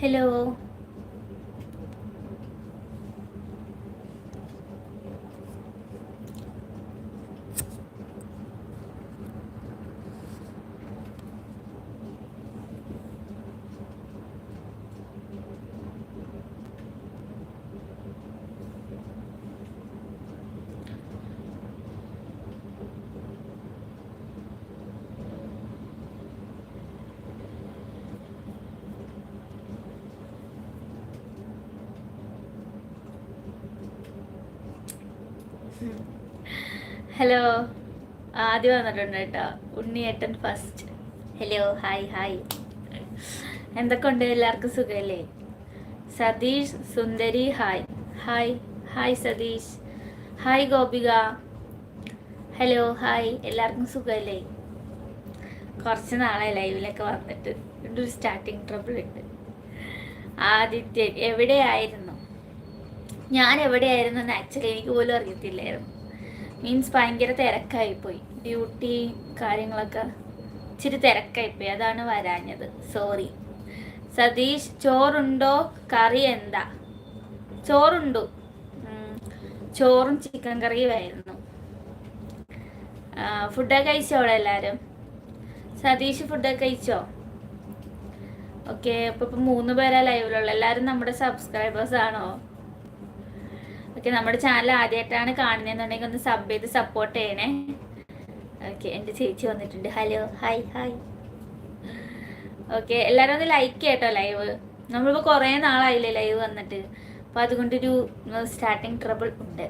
Hello hello ആദ്യം വന്നിട്ടുണ്ട് കേട്ടോ. ഉണ്ണിയേട്ടൻ ഫസ്റ്റ് ഹലോ ഹായ് ഹായ് എന്തൊക്കെ ഉണ്ട് എല്ലാവർക്കും സുഖമല്ലേ Satheesh Sundari hi hi hi Satheesh. Hi Gopika. Hello hi എല്ലാവർക്കും സുഖമല്ലേ കുറച്ച് നാളെ ലൈവിലൊക്കെ വന്നിട്ട് ഒരു സ്റ്റാർട്ടിങ് ട്രബിൾ ഉണ്ട്. ആദിത്യൻ എവിടെയായിരുന്നു? ഞാൻ എവിടെയായിരുന്നു എന്ന് ആക്ച്വലി എനിക്ക് പോലും അറിയത്തില്ലായിരുന്നു. മീൻസ് ഭയങ്കര തിരക്കായിപ്പോയി. ഡ്യൂട്ടി കാര്യങ്ങളൊക്കെ ഇച്ചിരി തിരക്കായിപ്പോയി. അതാണ് വരാഞ്ഞത്. സോറി സതീഷ് ചോറുണ്ടോ? കറി എന്താ? ചോറുണ്ടു? ചോറും ചിക്കൻ കറിയുമായിരുന്നു ഫുഡൊക്കെ കഴിച്ചോ അവിടെ എല്ലാവരും സതീഷ് ഫുഡൊക്കെ കഴിച്ചോ? ഓക്കെ അപ്പം ഇപ്പം മൂന്ന് പേരാ ലൈവിലുള്ള എല്ലാവരും നമ്മുടെ സബ്സ്ക്രൈബേഴ്സ് ആണോ? ഓക്കെ നമ്മുടെ ചാനൽ ആദ്യമായിട്ടാണ് കാണുന്നതെന്നുണ്ടെങ്കിൽ ഒന്ന് സബ് ചെയ്ത് സപ്പോർട്ട് ചെയ്യണേ. ഓക്കെ എന്റെ ചേച്ചി വന്നിട്ടുണ്ട്. ഹലോ ഹായ് ഹായ് ഓക്കെ എല്ലാവരും ഒന്ന് ലൈക്ക് ചെയ്യട്ടോ ലൈവ് നമ്മളിപ്പോൾ കുറേ നാളായില്ലേ ലൈവ് വന്നിട്ട്. അപ്പോൾ അതുകൊണ്ടൊരു സ്റ്റാർട്ടിങ് ട്രബിൾ ഉണ്ട്.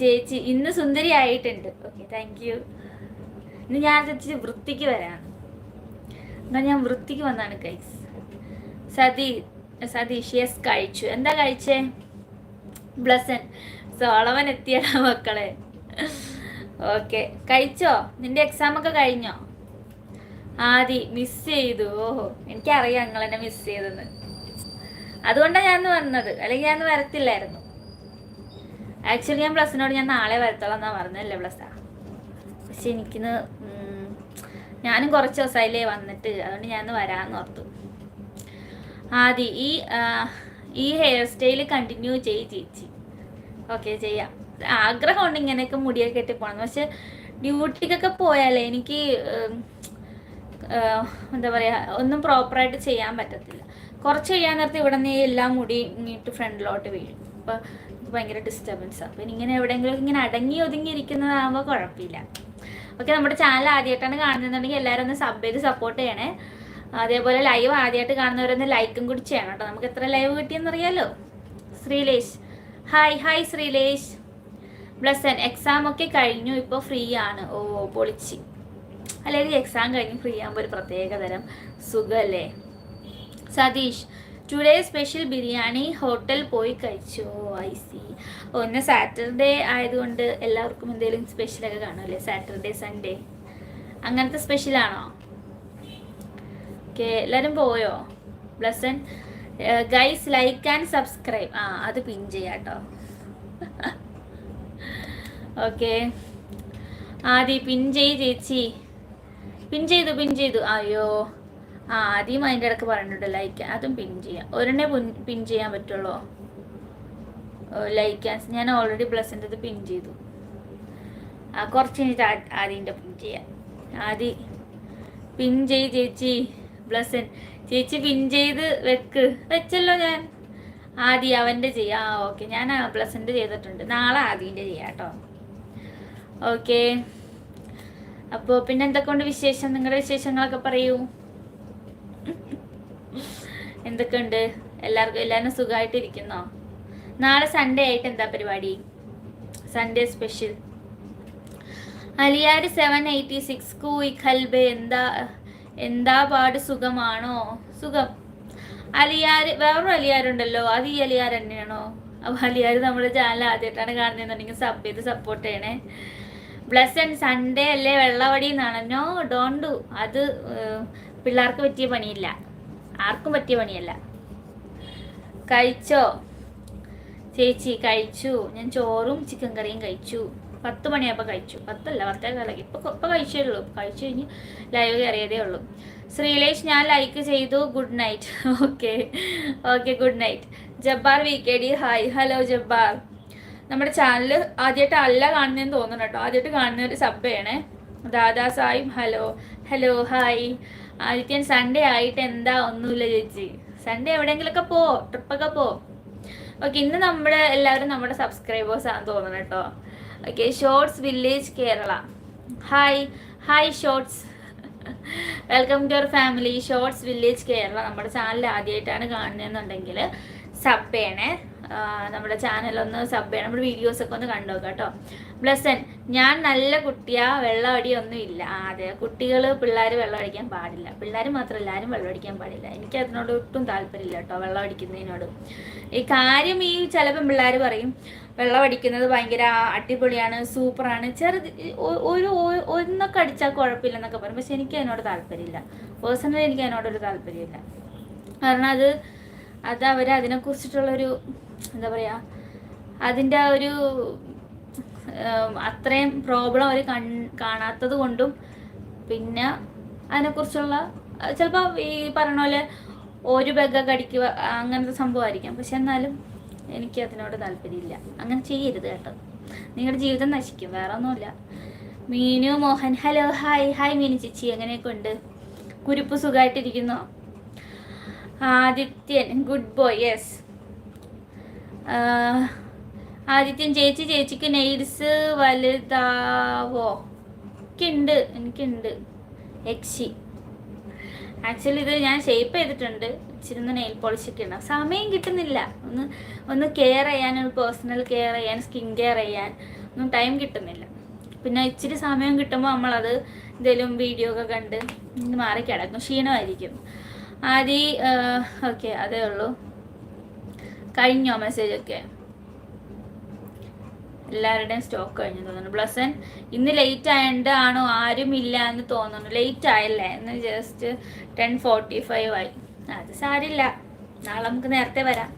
ചേച്ചി ഇന്ന് സുന്ദരി ആയിട്ടുണ്ട്. ഓക്കെ താങ്ക് യു ഇന്ന് ഞാൻ ചേച്ചി വൃത്തിക്ക് വരാണ് എന്നാൽ ഞാൻ വൃത്തിക്ക് വന്നാണ് കൈസ് സതി സതീഷ് യെസ് കഴിച്ചു. എന്താ കഴിച്ചേ? ബ്ലസൻ. സോളവൻ എത്തിയടാ മക്കളെ. ഓക്കെ കഴിച്ചോ? നിന്റെ എക്സാം ഒക്കെ കഴിഞ്ഞോ? ആദി മിസ് ചെയ്തു. ഓഹോ. എനിക്കറിയാം നിങ്ങൾ എന്നെ മിസ് ചെയ്തെന്ന് അതുകൊണ്ടാണ് ഞാൻ വന്നത്. അല്ലെങ്കിൽ ഞാൻ വരത്തില്ലായിരുന്നു. ആക്ച്വലി ഞാൻ പ്ലസിനോട് ഞാൻ നാളെ വരത്തോളാം എന്നാ പറഞ്ഞല്ലേ പ്ലസ്സാ പക്ഷെ എനിക്കിന്ന് ഞാനും കുറച്ച് ദിവസമായില്ലേ വന്നിട്ട്. അതുകൊണ്ട് ഞാൻ വരാമെന്ന് ഓർത്തു. ആദി ഈ ഈ ഹെയർ സ്റ്റൈൽ കണ്ടിന്യൂ ചെയ്യ് ചേച്ചി. ഓക്കെ ചെയ്യാം. ആഗ്രഹമുണ്ട് ഇങ്ങനെയൊക്കെ മുടിയൊക്കെ കെട്ടി പോകണം പക്ഷെ ഡ്യൂട്ടിക്കൊക്കെ പോയാലേ എനിക്ക് എന്താ പറയുക ഒന്നും പ്രോപ്പറായിട്ട് ചെയ്യാൻ പറ്റത്തില്ല. കുറച്ച് കഴിയാൻ നേരത്തെ ഇവിടെ നിന്ന് എല്ലാ മുടി ഇങ്ങിട്ട് ഫ്രണ്ടിലോട്ട് വീഴും. അപ്പോൾ ഭയങ്കര ഡിസ്റ്റർബൻസ് അപ്പോൾ ഇങ്ങനെ എവിടെയെങ്കിലും ഇങ്ങനെ അടങ്ങി ഒതുങ്ങി ഇരിക്കുന്നതാകുമ്പോൾ കുഴപ്പമില്ല. ഓക്കെ നമ്മുടെ ചാനൽ ആദ്യമായിട്ടാണ് കാണുന്നുണ്ടെങ്കിൽ എല്ലാവരും ഒന്ന് സബ് ചെയ്ത് സപ്പോർട്ട് ചെയ്യണേ. അതേപോലെ ലൈവ് ആദ്യമായിട്ട് കാണുന്നവരൊന്ന് ലൈക്കും കൂടി ചെയ്യണം കേട്ടോ. നമുക്ക് എത്ര live കിട്ടിയെന്നറിയാലോ? Sreelesh. Hi hi Sreelesh. Blessen exam ഒക്കെ കഴിഞ്ഞു. ഇപ്പോൾ ഫ്രീ ആണ്. ഓ പൊളിച്ച്. അല്ലെങ്കിൽ എക്സാം കഴിഞ്ഞ് ഫ്രീ ആകുമ്പോൾ ഒരു പ്രത്യേക തരം സുഖമല്ലേ Satheesh. Today special biryani hotel പോയി കഴിച്ചു. ഐ സി ഓ ഇന്ന് സാറ്റർഡേ ആയതുകൊണ്ട് എല്ലാവർക്കും എന്തെങ്കിലും സ്പെഷ്യലൊക്കെ കാണുമല്ലേ സാറ്റർഡേ സൺഡേ അങ്ങനത്തെ സ്പെഷ്യലാണോ ഓക്കെ എല്ലാവരും പോയോ? Blessen guys like and subscribe. ആ അത് പിൻ ചെയ്യാം കേട്ടോ ഓക്കെ. ആദി പിൻ ചെയ് ചേച്ചി. പിൻ ചെയ്തു പിൻ ചെയ്തു. അയ്യോ. ആ ആദ്യം അതിന്റെ ഇടയ്ക്ക് പറഞ്ഞിട്ടുണ്ട് ലൈക്ക്. അതും പിൻ ചെയ്യാം. ഒരെണ്ണേ പിൻ ചെയ്യാൻ പറ്റുള്ളൂ. ലൈക്ക് ഞാൻ ഓൾറെഡി പ്ലസിന്റെ പിൻ ചെയ്തു. ആ കുറച്ച് കഴിഞ്ഞിട്ട് ആദ്യന്റെ പിൻ ചെയ്യാം. ആദ്യ പിൻ ചെയ് ചേച്ചി. ബ്ലസൻ ചേച്ചി പിൻ ചെയ്ത് വെക്ക്. വെച്ചല്ലോ ഞാൻ. ആദി അവന്റെ ചെയ്യാം. ആ ഓക്കെ. ഞാൻ ബ്ലസന്റെ ചെയ്തിട്ടുണ്ട്. നാളെ ആദിന്റെ ചെയ്യാം കേട്ടോ. ഓക്കെ. അപ്പോൾ പിന്നെ എന്തൊക്കെയുണ്ട് വിശേഷം? നിങ്ങളുടെ വിശേഷങ്ങളൊക്കെ പറയൂ. എന്തൊക്കെയുണ്ട്? എല്ലാവർക്കും എല്ലാവരും സുഖമായിട്ടിരിക്കുന്നോ? നാളെ സൺഡേ ആയിട്ട് എന്താ പരിപാടി? Sunday special Aliyar seven eighty six കൂയി ഖൽബെ എന്താ? എന്താ പാട് സുഖമാണോ? സുഖം. അലിയാർ വേറൊരു അലിയാരുണ്ടല്ലോ അത് ഈ അലിയാർ തന്നെയാണോ? അപ്പോൾ അലിയാർ നമ്മുടെ ചാനൽ ആദ്യമായിട്ടാണ് കാണുന്നതെന്നുണ്ടെങ്കിൽ സബ് ചെയ്ത് സപ്പോർട്ട് ചെയ്യണേ. ആൻഡ് സൺഡേ അല്ലേ വെള്ളവടി എന്നാണ്. നോ ഡോൺ ഡു അത് പിള്ളേർക്ക് പറ്റിയ പണിയില്ല. ആർക്കും പറ്റിയ പണിയല്ല. കഴിച്ചോ? ചേച്ചി കഴിച്ചു. ഞാൻ ചോറും ചിക്കൻ കറിയും കഴിച്ചു. പത്ത് മണിയായപ്പോൾ കഴിച്ചു. പത്തല്ല പത്തേ കാലം ഇപ്പൊ ഇപ്പൊ കഴിച്ചേ ഉള്ളൂ കഴിച്ചു കഴിഞ്ഞ് ലൈവ് കയറിയതേ ഉള്ളൂ. ശ്രീലേഷ് ഞാൻ ലൈക്ക് ചെയ്തു. Good night okay okay good night Jabbar V K D hi hello Jabbar. നമ്മുടെ ചാനൽ ആദ്യമായിട്ട് അല്ല കാണുന്നതെന്ന് തോന്നുന്നു കേട്ടോ. ആദ്യമായിട്ട് കാണുന്ന ഒരു സബ് ചെയ്യണേ ദാദാ സായും hello hello hi Adithyan Sunday ആയിട്ട് എന്താ? ഒന്നുമില്ല ചേച്ചി. സൺഡേ എവിടെയെങ്കിലുമൊക്കെ പോ. ട്രിപ്പൊക്കെ പോ. ഓക്കെ ഇന്ന് നമ്മുടെ എല്ലാവരും നമ്മുടെ സബ്സ്ക്രൈബേഴ്സ് ആണെന്ന് തോന്നുന്നു കേട്ടോ. Okay shorts village Kerala hi hi shorts welcome to our family shorts village Kerala നമ്മുടെ ചാനൽ ആദ്യമായിട്ടാണ് കാണുന്നതെന്നുണ്ടെങ്കിൽ സബ് ചെയ്യണേ. നമ്മുടെ ചാനലൊന്ന് സബ് ചെയ്യണം. നമ്മുടെ വീഡിയോസൊക്കെ ഒന്ന് കണ്ടു കേട്ടോ. ബ്ലസൻ ഞാൻ നല്ല കുട്ടിയാ വെള്ളം അടിയൊന്നും ഇല്ല അതെ കുട്ടികൾ പിള്ളേർ വെള്ളം അടിക്കാൻ പാടില്ല. പിള്ളേർ മാത്രം ആരും വെള്ളം അടിക്കാൻ പാടില്ല. എനിക്ക് അതിനോട് ഒട്ടും താല്പര്യമില്ല കേട്ടോ വെള്ളം അടിക്കുന്നതിനോട് ഈ കാര്യം ഈ ചിലപ്പം പിള്ളേർ പറയും വെള്ളം അടിക്കുന്നത് ഭയങ്കര അടിപൊളിയാണ് സൂപ്പറാണ്. ചെറുത് ഒരു ഒന്നൊക്കെ അടിച്ചാൽ കുഴപ്പമില്ലെന്നൊക്കെ പറയും. പക്ഷെ എനിക്ക് അതിനോട് താല്പര്യമില്ല. പേഴ്സണലി എനിക്ക് അതിനോടൊരു താല്പര്യമില്ല. കാരണം അത് അത് അവർ അതിനെക്കുറിച്ചിട്ടുള്ളൊരു എന്താ പറയുക അതിന്റെ ഒരു അത്രയും പ്രോബ്ലം അവർ കാണാത്തത് കൊണ്ടും പിന്നെ അതിനെക്കുറിച്ചുള്ള ചിലപ്പോൾ ഈ പറഞ്ഞ പോലെ ഒരു ബെഗ കടിക്കുക അങ്ങനത്തെ സംഭവമായിരിക്കാം. പക്ഷെ എന്നാലും എനിക്ക് അതിനോട് താല്പര്യമില്ല. അങ്ങനെ ചെയ്യരുത് കേട്ടോ. നിങ്ങളുടെ ജീവിതം നശിക്കും. വേറെ ഒന്നുമില്ല. Meenu Mohan hello hi hi Meenu ചേച്ചി. എങ്ങനെയൊക്കെ ഉണ്ട്? കുരുപ്പ് സുഖമായിട്ടിരിക്കുന്നോ Adithyan good boy yes. Adithyan ചേച്ചി ചേച്ചിക്ക് നെയിൽസ് വലുതാവോ? എനിക്കുണ്ട് എനിക്കുണ്ട്. യക്ഷി. ആക്ച്വലി ഇത് ഞാൻ ഷേപ്പ് ചെയ്തിട്ടുണ്ട്. ഇച്ചിരുന്ന് നെയിൽ പോളിഷ് ഒക്കെ ഉണ്ടാവും സമയം കിട്ടുന്നില്ല. ഒന്ന് ഒന്ന് കെയർ ചെയ്യാൻ ഒരു പേഴ്സണൽ കെയർ ചെയ്യാൻ സ്കിൻ കെയർ ചെയ്യാൻ ഒന്നും ടൈം കിട്ടുന്നില്ല. പിന്നെ ഇച്ചിരി സമയം കിട്ടുമ്പോൾ നമ്മളത് എന്തെങ്കിലും വീഡിയോ ഒക്കെ കണ്ട് മാറി കിടക്കും. ക്ഷീണമായിരിക്കും. ആദ്യം ഓക്കെ അതേ ഉള്ളൂ. കഴിഞ്ഞോ മെസ്സേജ് ഒക്കെ? എല്ലാവരുടെയും സ്റ്റോക്ക് കഴിഞ്ഞു തോന്നുന്നു. ബ്ലസൻ ഇന്ന് ലേറ്റ് ആയതുകൊണ്ട് ആണോ ആരും ഇല്ല എന്ന് തോന്നുന്നു. ലേറ്റ് ആയല്ലേ? ഇന്ന് ജസ്റ്റ് ടെൻ ഫോർട്ടി ഫൈവ് ആയി. അത് സാരില്ല. നാളെ നമുക്ക് നേരത്തെ വരാം.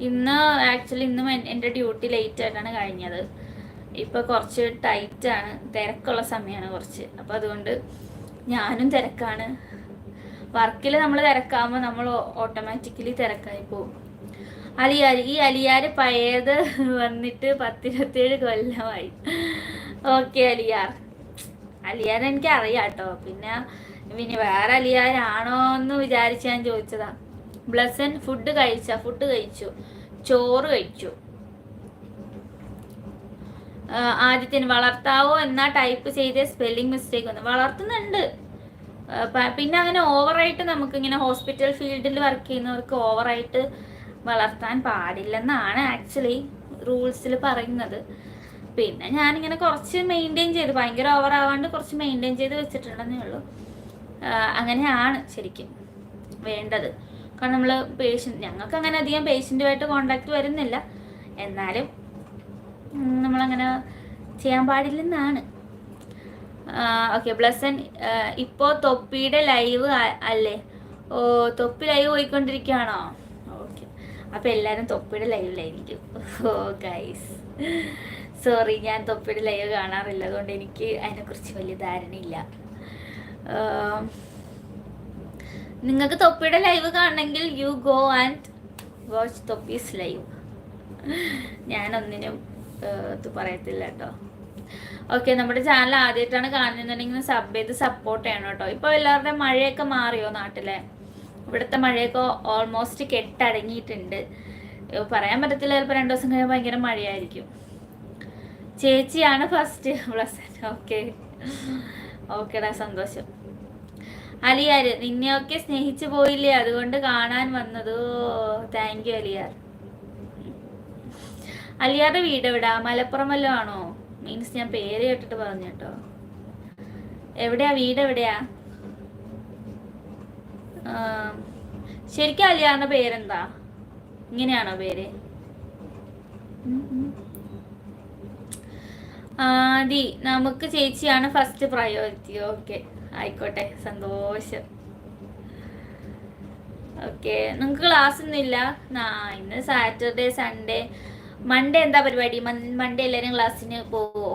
ഇന്ന് ആക്ച്വലി ഇന്നും എന്റെ ഡ്യൂട്ടി ലേറ്റ് ആയിട്ടാണ് കഴിഞ്ഞത്. ഇപ്പോൾ കുറച്ച് ടൈറ്റാണ് തിരക്കുള്ള സമയമാണ് കുറച്ച്. അപ്പോൾ അതുകൊണ്ട് ഞാനും തിരക്കാണ്. വർക്കിൽ നമ്മൾ തിരക്കാകുമ്പോൾ നമ്മൾ ഓട്ടോമാറ്റിക്കലി തിരക്കായി പോകും അലിയാർ ഈ അലിയാർ പഴയത് വന്നിട്ട് പത്തിരുപത്തേഴ് കൊല്ലമായി. ഓക്കെ അലിയാർ. അലിയാർ എനിക്ക് അറിയാം കേട്ടോ. പിന്നെ പിന്നെ വേറെ അലിയാരാണോ എന്ന് വിചാരിച്ച് ഞാൻ ചോദിച്ചതാ. ബ്ലസൻ ഫുഡ് കഴിച്ച? ഫുഡ് കഴിച്ചു. ചോറ് കഴിച്ചു. ആദ്യത്തിന് വളർത്താവോ എന്നാ ടൈപ്പ് ചെയ്ത സ്പെല്ലിംഗ് മിസ്റ്റേക്ക് വന്നു വളർത്തുന്നുണ്ട്. പിന്നെ അങ്ങനെ ഓവറായിട്ട് നമുക്ക് ഇങ്ങനെ ഹോസ്പിറ്റൽ ഫീൽഡിൽ വർക്ക് ചെയ്യുന്നവർക്ക് ഓവറായിട്ട് വളർത്താൻ പാടില്ലെന്നാണ് ആക്ച്വലി റൂൾസിൽ പറയുന്നത്. പിന്നെ ഞാനിങ്ങനെ കുറച്ച് മെയിന്റെയിൻ ചെയ്ത്. ഭയങ്കര ഓവർ ആവാണ്ട് കുറച്ച് മെയിന്റെയിൻ ചെയ്ത് വെച്ചിട്ടുണ്ടെന്നേ ഉള്ളൂ. അങ്ങനെയാണ് ശരിക്കും വേണ്ടത്. കാരണം നമ്മൾ പേഷ്യന്റ് ഞങ്ങൾക്ക് അങ്ങനെ അധികം പേഷ്യന്റുമായിട്ട് കോണ്ടാക്ട് വരുന്നില്ല. എന്നാലും നമ്മളങ്ങനെ ചെയ്യാൻ പാടില്ലെന്നാണ്. ഓക്കെ ബ്ലസ്സൻ ഇപ്പോൾ തൊപ്പിയുടെ ലൈവ് അല്ലേ? ഓ തൊപ്പി ലൈവ് പോയിക്കൊണ്ടിരിക്കുകയാണോ? അപ്പോൾ എല്ലാവരും തൊപ്പിയുടെ ലൈവിലായിരിക്കും ഓ ഗൈസ് സോറി ഞാൻ തൊപ്പിയുടെ ലൈവ് കാണാറില്ല. അതുകൊണ്ട് എനിക്ക് അതിനെക്കുറിച്ച് വലിയ ധാരണയില്ല. നിങ്ങൾക്ക് തൊപ്പിയുടെ ലൈവ് കാണണമെങ്കിൽ you go and watch Thoppi's live ഞാനൊന്നിനും ഇത് പറയത്തില്ല കേട്ടോ ഓക്കെ നമ്മുടെ ചാനൽ ആദ്യമായിട്ടാണ് കാണുന്നുണ്ടെങ്കിൽ സബ് ചെയ്ത് സപ്പോർട്ട് ചെയ്യണം കേട്ടോ ഇപ്പോൾ എല്ലാവരുടെയും മഴയൊക്കെ മാറിയോ നാട്ടിലെ? ഇവിടുത്തെ മഴയൊക്കെ ഓൾമോസ്റ്റ് കെട്ടടങ്ങിയിട്ടുണ്ട്. പറയാൻ പറ്റത്തില്ല ചിലപ്പോൾ രണ്ടു ദിവസം കഴിയുമ്പോൾ ഭയങ്കര മഴയായിരിക്കും. ചേച്ചിയാണ് ഫസ്റ്റ് പ്ലസ് ഓക്കെ ഓക്കെടാ സന്തോഷം. അലിയാർ നിന്നെയൊക്കെ സ്നേഹിച്ചു പോയില്ലേ? അതുകൊണ്ട് കാണാൻ വന്നത്. Thank you Aliyar. അലിയാറുടെ വീട് എവിടാ? മലപ്പുറം വല്ലതും ആണോ? മീൻസ് ഞാൻ പേര് കേട്ടിട്ട് പറഞ്ഞു കേട്ടോ. എവിടെയാ? വീട് എവിടെയാ? ശരിക്കും അലിയാറിന്റെ പേരെന്താ? ഇങ്ങനെയാണോ പേര്. ആദി നമുക്ക് ചേച്ചിയാണ് ഫസ്റ്റ് പ്രയോറിറ്റി ഓക്കെ ആയിക്കോട്ടെ. സന്തോഷം. ഓക്കെ നിങ്ങൾക്ക് ക്ലാസ് ഒന്നുമില്ല ആ ഇന്ന് സാറ്റർഡേ സൺഡേ മൺഡേ എന്താ പരിപാടി? മൺഡേ എല്ലാവരും ക്ലാസ്സിന് പോവോ?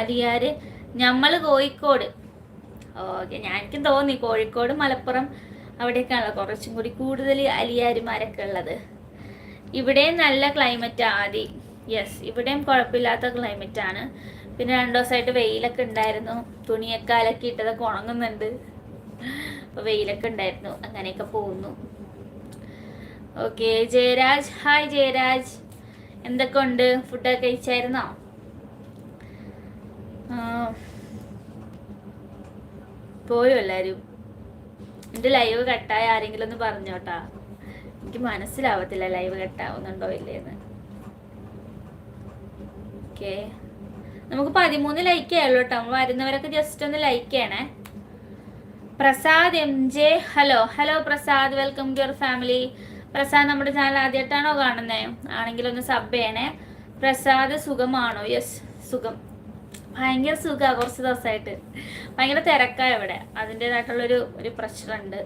അലിയാര് ഞമ്മൾ കോഴിക്കോട്. ഓക്കെ ഞാൻ എനിക്കും തോന്നി കോഴിക്കോട് മലപ്പുറം. അവിടെയൊക്കെയാണല്ലോ കുറച്ചും കൂടി കൂടുതൽ അലിയാരിമാരൊക്കെ ഉള്ളത്. ഇവിടെ നല്ല ക്ലൈമറ്റ് ആദി. യെസ് ഇവിടെയും കുഴപ്പമില്ലാത്ത ക്ലൈമറ്റ് ആണ്. പിന്നെ രണ്ടു ദിവസമായിട്ട് വെയിലൊക്കെ ഉണ്ടായിരുന്നു. തുണിയൊക്കെ അലക്കി ഇട്ടതൊക്കെ ഉണങ്ങുന്നുണ്ട്. അപ്പോൾ വെയിലൊക്കെ ഉണ്ടായിരുന്നു. അങ്ങനെയൊക്കെ പോകുന്നു. ഓക്കെ ജയരാജ്. ഹായ് ജയരാജ്. എന്തൊക്കെ ഉണ്ട്? ഫുഡൊക്കെ കഴിച്ചായിരുന്നോ? പോയോ എല്ലാരും? എന്റെ ലൈവ് കട്ടായ ആരെങ്കിലും ഒന്ന് പറഞ്ഞോട്ടാ. എനിക്ക് മനസ്സിലാവത്തില്ല ലൈവ് കട്ടാവുന്നുണ്ടോ ഇല്ലേന്ന്. ഓക്കെ നമുക്ക് പതിമൂന്ന് ലൈക്ക് ആയുള്ളൂ കേട്ടോ നമ്മൾ വരുന്നവരൊക്കെ ജസ്റ്റ് ഒന്ന് ലൈക്ക് ചെയ്യണേ. Prasad M J hello hello Prasad. Welcome to your family Prasad നമ്മുടെ ചാനൽ ആദ്യമായിട്ടാണോ കാണുന്നത് ആണെങ്കിൽ ഒന്ന് സബ് ചെയ്യണേ. പ്രസാദ് സുഖമാണോ? യെസ് സുഖം. ഭയങ്കര സുഖമാണ് കുറച്ച് ദിവസമായിട്ട് ഭയങ്കര തിരക്കാണ് ഇവിടെ. അതിന്റെതായിട്ടുള്ളൊരു ഒരു പ്രഷറുണ്ട്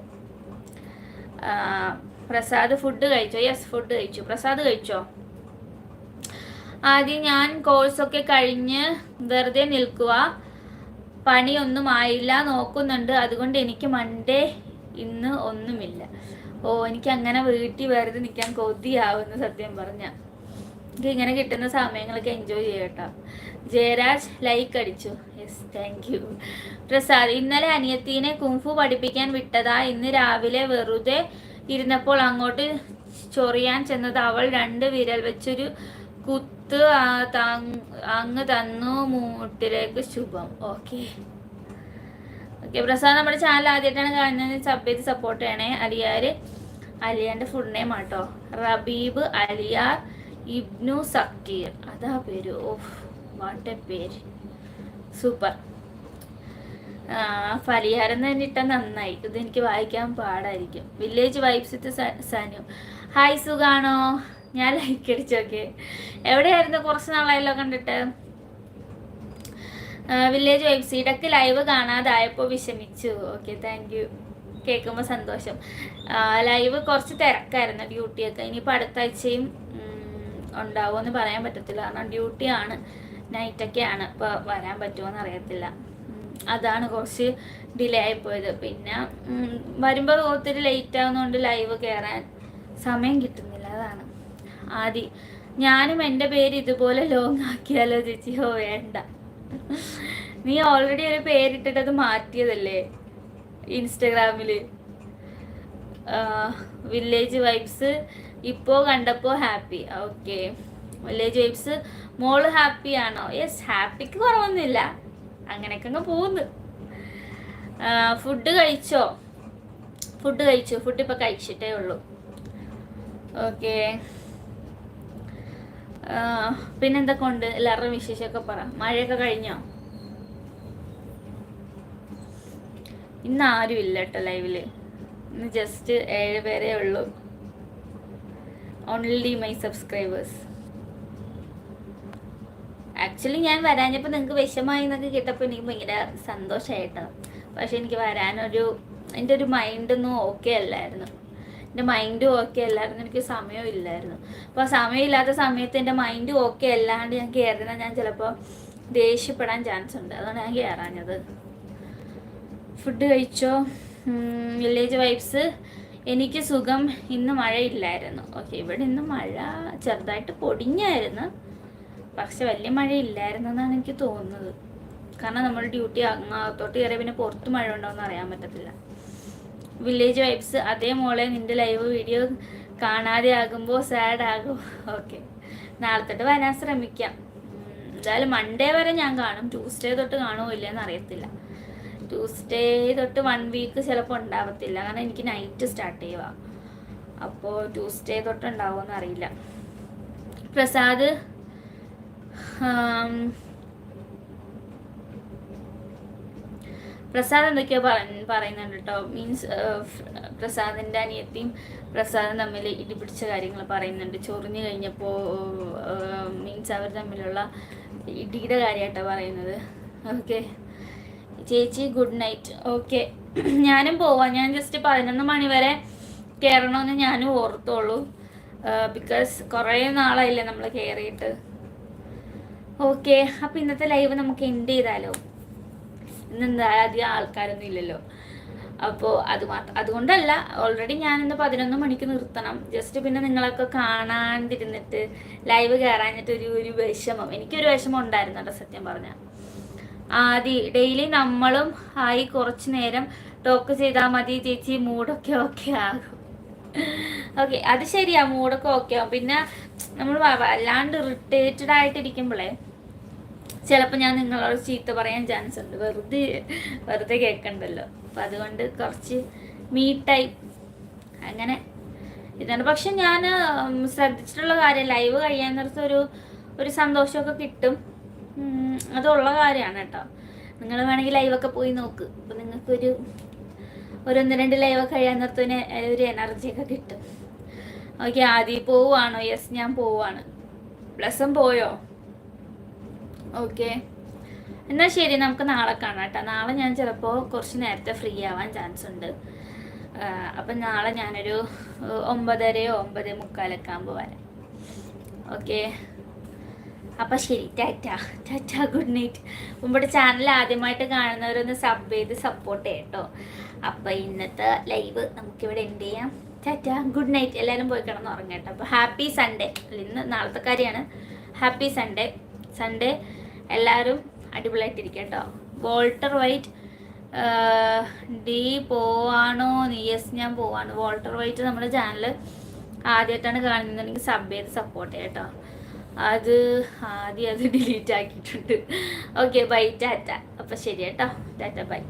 പ്രസാദ് ഫുഡ് കഴിച്ചോ? യെസ് ഫുഡ് കഴിച്ചു. പ്രസാദ് കഴിച്ചോ? ആദ്യം ഞാൻ കോഴ്സൊക്കെ കഴിഞ്ഞ് വെറുതെ നിൽക്കുക പണിയൊന്നും ആയില്ല. നോക്കുന്നുണ്ട്. അതുകൊണ്ട് എനിക്ക് മൺഡേ ഇന്ന് ഒന്നുമില്ല. ഓ എനിക്ക് അങ്ങനെ വീട്ടിൽ വെറുതെ നിൽക്കാൻ കൊതിയാവുന്നു സത്യം പറഞ്ഞ. ഇങ്ങനെ കിട്ടുന്ന സമയങ്ങളൊക്കെ എൻജോയ് ചെയ്യട്ടോ ജയരാജ് ലൈക്ക് അടിച്ചു. യെസ് താങ്ക് യു പ്രസാദ് ഇന്നലെ അനിയത്തീനെ കുംഫു പഠിപ്പിക്കാൻ വിട്ടതാ. ഇന്ന് രാവിലെ വെറുതെ ഇരുന്നപ്പോൾ അങ്ങോട്ട് ചൊറിയാൻ ചെന്നത് അവൾ രണ്ട് വിരൽ വെച്ചൊരു കുത്ത് അങ്ങ് തന്നു മൂട്ടിലേക്ക് ശുഭം. ഓക്കെ ഓക്കെ പ്രസാദ് നമ്മുടെ ചാനൽ ആദ്യമായിട്ടാണ് കാണുന്നത്. സബ് ചെയ്ത് സപ്പോർട്ട് ചെയ്യണേ. അലിയാർ അലിയാന്റെ ഫുൾ നെയിം റബീബ് അലിയാർ ഇബ്നു സക്കീർ. അതാ പേര്. ഓഫ് വാട്ട് എ പേര്. സൂപ്പർ. പരിഹാരം തന്നെ ഇട്ട നന്നായി. ഇതെനിക്ക് വായിക്കാൻ പാടായിരിക്കും. Village vibes with Sanu. Hi സുഖാണോ? ഞാൻ ലൈക്ക് അടിച്ചോക്കെ എവിടെയായിരുന്നു കുറച്ച് നാളായല്ലോ കണ്ടിട്ട്? വില്ലേജ് വൈബ്സ് ഇടയ്ക്ക് ലൈവ് കാണാതായപ്പോൾ വിഷമിച്ചു. ഓക്കെ താങ്ക് യു കേൾക്കുമ്പോൾ സന്തോഷം. ലൈവ് കുറച്ച് തിരക്കായിരുന്നു ഡ്യൂട്ടിയൊക്കെ ഇനിയിപ്പോൾ അടുത്ത ആഴ്ചയും ഉണ്ടാവുമെന്ന് പറയാൻ പറ്റത്തില്ല. കാരണം ഡ്യൂട്ടി ഡ്യൂട്ടിയാണ് നൈറ്റൊക്കെയാണ് ഇപ്പോൾ വരാൻ പറ്റുമോ അറിയത്തില്ല. അതാണ് കുറച്ച് ഡിലേ ആയിപ്പോയത് പിന്നെ വരുമ്പോൾ ഒത്തിരി ലേറ്റ് ആവുന്നതുകൊണ്ട് ലൈവ് കയറാൻ സമയം കിട്ടുന്നില്ല. അതാണ്. ആദി ഞാനും എന്റെ പേര് ഇതുപോലെ ലോങ് ആക്കിയാലോ ചേച്ചി? ഓ വേണ്ട. നീ ഓൾറെഡി ഒരു പേരിട്ടിട്ട് അത് മാറ്റിയതല്ലേ? ഇൻസ്റ്റഗ്രാമിൽ വില്ലേജ് വൈബ്സ് ഇപ്പോൾ കണ്ടപ്പോൾ ഹാപ്പി. ഓക്കെ. വലിയ ജോയിബ്സ് മോൾ ഹാപ്പി ആണോ യെസ് ഹാപ്പിക്ക് കുറവൊന്നുമില്ല. അങ്ങനെയൊക്കെ അങ്ങ് പോകുന്നു ഫുഡ് കഴിച്ചോ? ഫുഡ് കഴിച്ചു? ഫുഡ് ഇപ്പൊ കഴിച്ചിട്ടേ ഉള്ളൂ. ഓക്കെ. പിന്നെന്തൊക്കെ ഉണ്ട് എല്ലാവരുടെയും വിശേഷമൊക്കെ പറ. മഴയൊക്കെ കഴിഞ്ഞോ? ഇന്ന് ആരും ഇല്ല കേട്ടോ ലൈവിൽ. ഇന്ന് ജസ്റ്റ് ഏഴ് പേരേ ഉള്ളൂ. ഓൺലി മൈ സബ്സ്ക്രൈബേഴ്സ് ആക്ച്വലി ഞാൻ വരാഞ്ഞപ്പോൾ നിങ്ങൾക്ക് വിഷമായി എന്നൊക്കെ കേട്ടപ്പോൾ എനിക്ക് ഭയങ്കര സന്തോഷമായിട്ടോ പക്ഷെ എനിക്ക് വരാനൊരു എന്റെ ഒരു മൈൻഡൊന്നും ഓക്കെ അല്ലായിരുന്നു. എന്റെ മൈൻഡും ഓക്കെ അല്ലായിരുന്നു. എനിക്ക് സമയവും ഇല്ലായിരുന്നു. അപ്പോൾ സമയമില്ലാത്ത സമയത്ത് എന്റെ മൈൻഡും ഓക്കെ അല്ലാണ്ട് ഞാൻ കയറുന്ന ഞാൻ ചിലപ്പോൾ ദേഷ്യപ്പെടാൻ ചാൻസ് ഉണ്ട്. അതുകൊണ്ട് ഞാൻ കയറാഞ്ഞത് ഫുഡ് കഴിച്ചോ? വില്ലേജ് വൈബ്സ് എനിക്ക് സുഖം. ഇന്ന് മഴയില്ലായിരുന്നു. ഓക്കെ ഇവിടെ ഇന്ന് മഴ ചെറുതായിട്ട് പൊടിഞ്ഞായിരുന്നു. പക്ഷെ വലിയ മഴയില്ലായിരുന്നു എന്നാണ് എനിക്ക് തോന്നുന്നത്. കാരണം നമ്മൾ ഡ്യൂട്ടി അങ്ങാത്തോട്ട് കയറിയ പിന്നെ പുറത്ത് മഴ ഉണ്ടോയെന്ന് അറിയാൻ പറ്റത്തില്ല. വില്ലേജ് വൈബ്സ് അതേ മോളെ നിന്റെ ലൈവ് വീഡിയോ കാണാതെ ആകുമ്പോൾ സാഡ് ആകും. ഓക്കെ നാളെ തൊട്ട് വരാൻ ശ്രമിക്കാം. എന്തായാലും മൺഡേ വരെ ഞാൻ കാണും. ട്യൂസ്ഡേ തൊട്ട് കാണുമോ ഇല്ലയെന്ന് അറിയത്തില്ല. ട്യൂസ്ഡേ തൊട്ട് വൺ വീക്ക് ചിലപ്പോൾ ഉണ്ടാവത്തില്ല. കാരണം എനിക്ക് നൈറ്റ് സ്റ്റാർട്ട് ചെയ്യുക അപ്പോൾ ട്യൂസ്ഡേ തൊട്ട് ഉണ്ടാവുമെന്ന് അറിയില്ല. പ്രസാദ് പ്രസാദ് എന്തൊക്കെയോ പറ- പറയുന്നുണ്ട് കേട്ടോ മീൻസ് പ്രസാദിന്റെ അനിയത്തിയും പ്രസാദും തമ്മിൽ ഇടിപിടിച്ച കാര്യങ്ങൾ പറയുന്നുണ്ട്. ചൊറിഞ്ഞു കഴിഞ്ഞപ്പോൾ മീൻസ് അവർ തമ്മിലുള്ള ഇടിയുടെ കാര്യമായിട്ടാണ് പറയുന്നത്. ഓക്കെ ചേച്ചി ഗുഡ് നൈറ്റ് ഓക്കെ ഞാനും പോവാം. ഞാൻ ജസ്റ്റ് പതിനൊന്ന് മണി വരെ കയറണമെന്ന് ഞാനും ഓർത്തോളൂ. ബിക്കോസ് കുറേ നാളായില്ലേ നമ്മൾ കയറിയിട്ട് ഓക്കെ അപ്പം ഇന്നത്തെ ലൈവ് നമുക്ക് എൻഡ് ചെയ്താലോ? ഇന്ന് എന്തായാലും അധികം ആൾക്കാരൊന്നും ഇല്ലല്ലോ. അപ്പോൾ അത് മാത്രം അതുകൊണ്ടല്ല ഓൾറെഡി ഞാനിന്ന് പതിനൊന്ന് മണിക്ക് നിർത്തണം. ജസ്റ്റ് പിന്നെ നിങ്ങളൊക്കെ കാണാണ്ടിരുന്നിട്ട് ലൈവ് കയറാഞ്ഞിട്ട് ഒരു ഒരു വിഷമം. എനിക്കൊരു വിഷമം ഉണ്ടായിരുന്നു കേട്ടോ സത്യം പറഞ്ഞാൽ ആദ്യ ഡെയിലി നമ്മളും ആയി കുറച്ചു നേരം ടോക്ക് ചെയ്താൽ മതി ചേച്ചി മൂഡൊക്കെ ഓക്കെ ആകും. ഓക്കെ അത് ശരിയാ മൂഡൊക്കെ ഓക്കെ ആകും. പിന്നെ നമ്മൾ വല്ലാണ്ട് ഇറിറ്റേറ്റഡ് ആയിട്ടിരിക്കുമ്പോഴേ ചിലപ്പോൾ ഞാൻ നിങ്ങളോട് ചീത്ത പറയാൻ ചാൻസ് ഉണ്ട്. വെറുതെ വെറുതെ കേൾക്കണ്ടല്ലോ അപ്പം അതുകൊണ്ട് കുറച്ച് മീറ്റായി അങ്ങനെ. ഇതാണ്. പക്ഷെ ഞാൻ ശ്രദ്ധിച്ചിട്ടുള്ള കാര്യം ലൈവ് കഴിയാൻ നേരത്തെ ഒരു ഒരു സന്തോഷമൊക്കെ കിട്ടും. അതുള്ള കാര്യമാണ് കേട്ടോ നിങ്ങൾ വേണമെങ്കിൽ ലൈവൊക്കെ പോയി നോക്ക്. അപ്പം നിങ്ങൾക്കൊരു ഒരു ഒന്ന് രണ്ട് ലൈവൊക്കെ കഴിയാൻ നിർത്തുന്ന ഒരു എനർജിയൊക്കെ കിട്ടും. ഓക്കെ ആദ്യം പോവുകയാണോ യെസ് ഞാൻ പോവാണ്. പ്ലസും പോയോ? ഓക്കെ. എന്നാൽ ശരി നമുക്ക് നാളെ കാണാം കേട്ടോ നാളെ ഞാൻ ചിലപ്പോൾ കുറച്ച് നേരത്തെ ഫ്രീ ആവാൻ ചാൻസ് ഉണ്ട്. അപ്പം നാളെ ഞാനൊരു ഒമ്പതരയോ ഒമ്പത് മുക്കാലൊക്കെ ആകുമ്പോൾ വരാം. ഓക്കെ. അപ്പം ശരി ടാറ്റ ടാറ്റ ഗുഡ് നൈറ്റ് നമ്മുടെ ചാനൽ ആദ്യമായിട്ട് കാണുന്നവരൊന്ന് സബ് ചെയ്ത് സപ്പോർട്ട് ചെയ്യട്ടോ. അപ്പം ഇന്നത്തെ ലൈവ് നമുക്കിവിടെ എൻഡ് ചെയ്യാം. ടാറ്റ ഗുഡ് നൈറ്റ് എല്ലാവരും പോയി കിടന്ന് ഉറങ്ങട്ടോ. അപ്പോൾ ഹാപ്പി സൺഡേ ഇന്ന് നാളത്തെ കാര്യമാണ്. ഹാപ്പി സൺഡേ സൺഡേ എല്ലാവരും അടിപൊളിയായിട്ടിരിക്കട്ടോ. കേട്ടോ വോൾട്ടർ വൈറ്റ് ഡി പോവാണോ? യെസ് ഞാൻ പോവാണ്. വോൾട്ടർ വൈറ്റ് നമ്മുടെ ചാനൽ ആദ്യമായിട്ടാണ് കാണുന്നുണ്ടെങ്കിൽ സബ് ചെയ്ത് സപ്പോർട്ട് ചെയ്യട്ടോ. അത് ആദ്യം അത് ഡിലീറ്റ് ആക്കിയിട്ടുണ്ട്. Okay bye tata. അപ്പം ശരി കേട്ടോ ടാറ്റ ബൈ